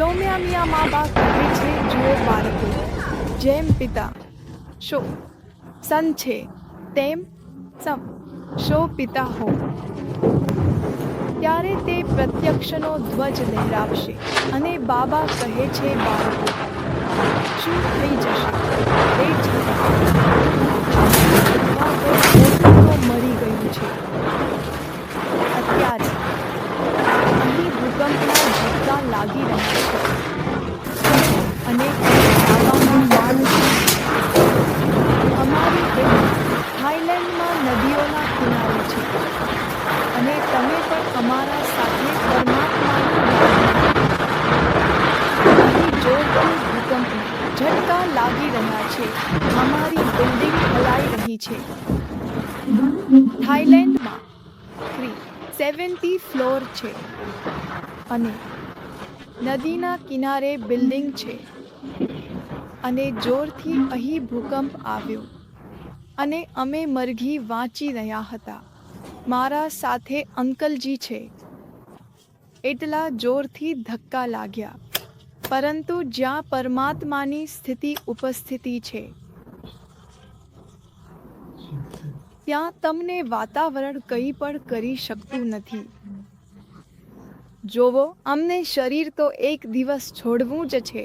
સૌમ્યા મિયા મા બાપ કહે છે, જુઓ બાળકો, જેમ પિતા, શો, સન છે, તેમ સમ, શો પિતા હો. ત્યારે તે પ્રત્યક્ષનો ધ્વજ લહેરાવશે અને બાબા કહે છે, બાળકો, શું થઈ જશે? તે છતાં અથવા તો પોતાનું મરી ગયું છે અત્યારે અહીં ભૂકંપના ઝટકા લાગી રહ્યા છે અને આવામાં માણસ અમારી બહેન થાઈલેન્ડમાં નદીઓના કિનારે છે. અને તમે પણ અમારા સાથે પરમાત્માની અહીં જોરથી ભૂકંપ ઝટકા લાગી રહ્યા છે. અમારી બિલ્ડિંગ હલાઈ રહી છે. થાઈલેન્ડમાં સેવન્ટી ફ્લોર છે. અને નદીના કિનારે બિલ્ડિંગ છે. અને જોરથી અહીં ભૂકંપ આવ્યો. અને અમે મરઘી વાંચી રહ્યા હતા. મારા સાથે અંકલજી છે. એટલા જોરથી ધક્કા લાગ્યા. પરંતુ જ્યાં પરમાત્માની સ્થિતિ ઉપસ્થિતિ છે, ત્યાં તમને વાતાવરણ કંઈ પણ કરી શકતું નથી. જોવો અમને શરીર તો એક દિવસ છોડવું જ છે,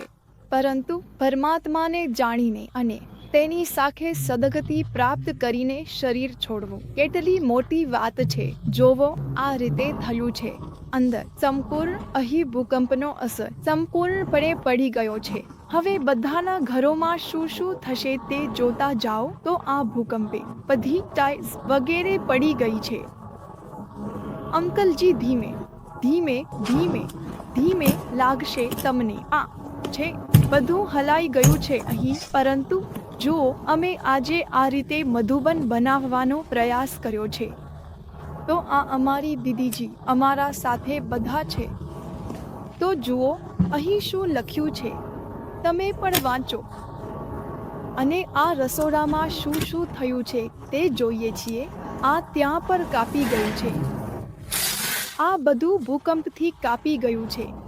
પરંતુ પરમાત્માને જાણીને અને તેની સાથે સદગતિ પ્રાપ્ત કરીને શરીર છોડવું. કેટલી મોટી વાત છે. જોવો, આ રીતે થયું છે. અંદર, સંપૂર્ણ અહીં ભૂકંપનો અસર સંપૂર્ણપણે પડી ગયો છે. હવે બધાના ઘરોમાં શું શું થશે તે જોતા જાઓ. તો આ ભૂકંપે બધી ટાઇલ્સ વગેરે પડી ગઈ છે. અંકલજી ધીમે ધીમે ધીમે ધીમે લાગશે તમને. આ છે, બધું હલાઈ ગયું છે અહીં, પરંતુ જુઓ અમે આજે આ રીતે મધુબન બનાવવાનો પ્રયાસ કર્યો છે, તો આ અમારી દીદીજી અમારા સાથે બધા છે. તો જુઓ, અહીં શું લખ્યું છે? તમે પણ વાંચો. અને આ રસોડામાં શું શું થયું છે તે જોઈએ છીએ. આ ત્યાં પર કાપી ગયું છે. આ બધું ભૂકંપથી કાપી ગયું છે.